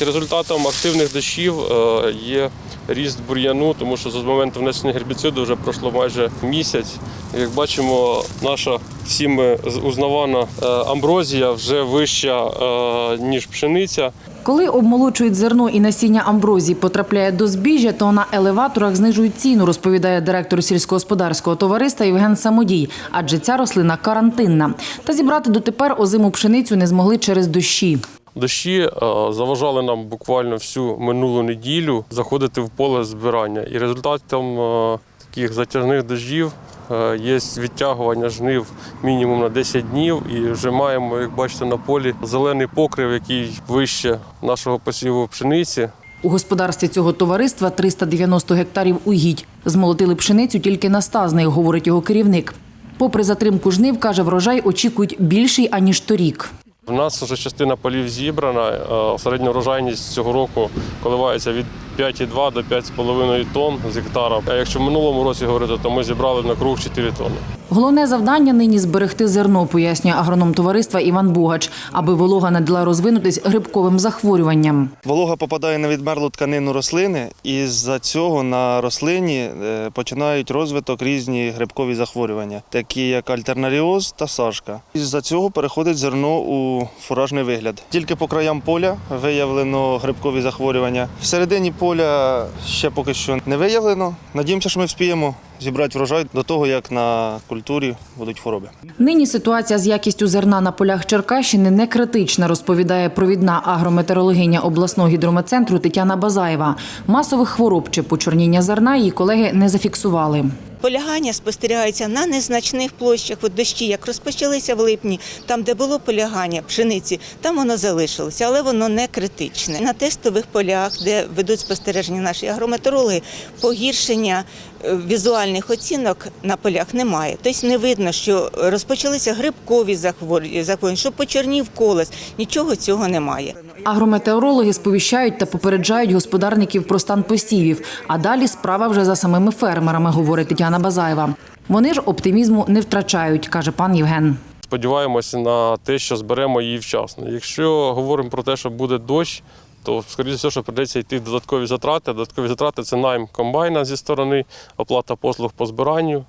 Результатом активних дощів е, є ріст бур'яну, тому що з моменту внесення гербіциду вже пройшло майже місяць. Як бачимо, наша всіми узнавана е, амброзія вже вища, е, ніж пшениця. Коли обмолочують зерно і насіння амброзії потрапляє до збіжжя, то на елеваторах знижують ціну, розповідає директор сільськогосподарського товариства Євген Самодій, адже ця рослина карантинна. Та зібрати дотепер озиму пшеницю не змогли через дощі. Дощі е, заважали нам буквально всю минулу неділю заходити в поле збирання. І результатом е, таких затяжних дощів е, є відтягування жнив мінімум на 10 днів. І вже маємо, як бачите, на полі зелений покрив, який вище нашого посіву пшениці. У господарстві цього товариства 390 гектарів угідь. Змолотили пшеницю тільки на 100 з них, говорить його керівник. Попри затримку жнив, каже, врожай очікують більший, аніж торік. У нас вже частина полів зібрана. е, Середня врожайність цього року коливається від 5,2 до 5,5 тонн з гектара. А якщо в минулому році говорити, то ми зібрали на круг 4 тонни. Головне завдання нині зберегти зерно, пояснює агроном товариства Іван Бугач, аби волога не дала розвинутись грибковим захворюванням. Волога попадає на відмерлу тканину рослини, і з-за цього на рослині е, починають розвиток різні грибкові захворювання, такі як альтернаріоз та сашка. Із-за цього переходить зерно у фуражний вигляд. Тільки по краям поля виявлено грибкові захворювання. Всередині поля ще поки що не виявлено. Надіємося, що ми вспіємо зібрати врожай до того, як на культурі будуть хвороби. Нині ситуація з якістю зерна на полях Черкащини не критична, розповідає провідна агрометеорологиня обласного гідрометцентру Тетяна Базаєва. Масових хвороб чи почорніння зерна її колеги не зафіксували. Полягання спостерігається на незначних площах. От дощі, як розпочалися в липні, там, де було полягання пшениці, там воно залишилося, але воно не критичне. На тестових полях, де ведуть спостереження наші агрометеорологи, погіршення е, візуальних оцінок на полях немає. Тобто не видно, що розпочалися грибкові захворювання, що почернів колес. Нічого цього немає. Агрометеорологи сповіщають та попереджають господарників про стан посівів. А далі справа вже за самими фермерами, говорить Тетяна Базаєва. Вони ж оптимізму не втрачають, каже пан Євген. Сподіваємося на те, що зберемо її вчасно. Якщо говоримо про те, що буде дощ, то скоріше все, що прийдеться йти додаткові затрати. Додаткові затрати це найм комбайна зі сторони, оплата послуг по збиранню,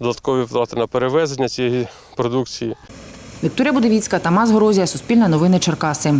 додаткові втрати на перевезення цієї продукції. Вікторія Будовіцька, Тамас Горозія, Суспільне новини Черкаси.